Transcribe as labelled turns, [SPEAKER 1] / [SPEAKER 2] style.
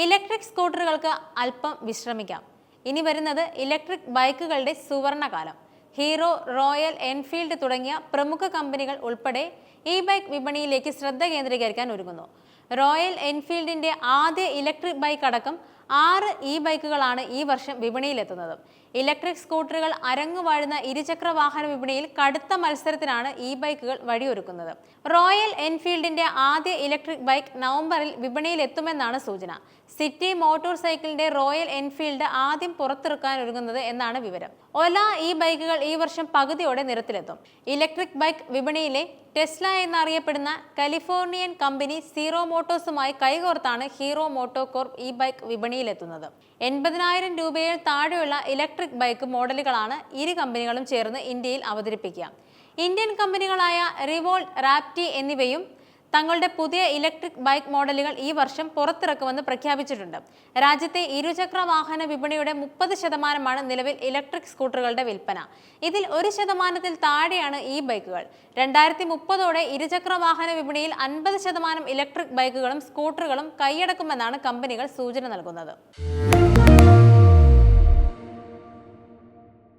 [SPEAKER 1] Electric സ്കൂട്ടറുകൾക്ക് അല്പം വിശ്രമിക്കാം. ഇനി വരുന്നത് ഇലക്ട്രിക് ബൈക്കുകളുടെ സുവർണകാലം. ഹീറോ റോയൽ എൻഫീൽഡ് തുടങ്ങിയ പ്രമുഖ കമ്പനികൾ ഉൾപ്പെടെ ഇ ബൈക്ക് വിപണിയിലേക്ക് ശ്രദ്ധ കേന്ദ്രീകരിക്കാൻ ഒരുങ്ങുന്നു. റോയൽ എൻഫീൽഡിന്റെ ആദ്യ ഇലക്ട്രിക് ബൈക്ക് അടക്കം ആറ് ഇ ബൈക്കുകളാണ് ഈ വർഷം വിപണിയിലെത്തുന്നത്. ഇലക്ട്രിക് സ്കൂട്ടറുകൾ അരങ്ങുവാഴുന്ന ഇരുചക്ര വാഹന വിപണിയിൽ കടുത്ത മത്സരത്തിനാണ് ഇ ബൈക്കുകൾ വഴിയൊരുക്കുന്നത്. റോയൽ എൻഫീൽഡിന്റെ ആദ്യ ഇലക്ട്രിക് ബൈക്ക് നവംബറിൽ വിപണിയിൽ എത്തുമെന്നാണ് സൂചന. സിറ്റി മോട്ടോർ സൈക്കിളിന്റെ റോയൽ എൻഫീൽഡ് ആദ്യം പുറത്തിറക്കാൻ ഒരുങ്ങുന്നത് എന്നാണ് വിവരം. ഒല ഈ ബൈക്കുകൾ ഈ വർഷം പകുതിയോടെ നിരത്തിലെത്തും. ഇലക്ട്രിക് ബൈക്ക് വിപണിയിലെ ടെസ്ല എന്നറിയപ്പെടുന്ന കാലിഫോർണിയൻ കമ്പനി സീറോ മോട്ടോഴ്സുമായി കൈകോർത്താണ് ഹീറോ മോട്ടോകോർപ്പ് ഇ ബൈക്ക് വിപണിയിലെത്തുന്നത് എൺപതിനായിരം രൂപയിൽ താഴെയുള്ള ഇലക്ട്രിക് ബൈക്ക് മോഡലുകളാണ് ഇരു കമ്പനികളും ചേർന്ന് ഇന്ത്യയിൽ അവതരിപ്പിക്കുക. ഇന്ത്യൻ കമ്പനികളായ റിവോൾട്ട് റാപ്റ്റി എന്നിവയും തങ്ങളുടെ പുതിയ ഇലക്ട്രിക് ബൈക്ക് മോഡലുകൾ ഈ വർഷം പുറത്തിറക്കുമെന്ന് പ്രഖ്യാപിച്ചിട്ടുണ്ട്. രാജ്യത്തെ ഇരുചക്ര വാഹന വിപണിയുടെ മുപ്പത് ശതമാനമാണ് നിലവിൽ ഇലക്ട്രിക് സ്കൂട്ടറുകളുടെ വിൽപ്പന. ഇതിൽ ഒരു ശതമാനത്തിൽ താഴെയാണ് ഈ ബൈക്കുകൾ. രണ്ടായിരത്തി മുപ്പതോടെ ഇരുചക്ര വാഹന വിപണിയിൽ അൻപത് ശതമാനം ഇലക്ട്രിക് ബൈക്കുകളും സ്കൂട്ടറുകളും കൈയടക്കുമെന്നാണ് കമ്പനികൾ സൂചന നൽകുന്നത്.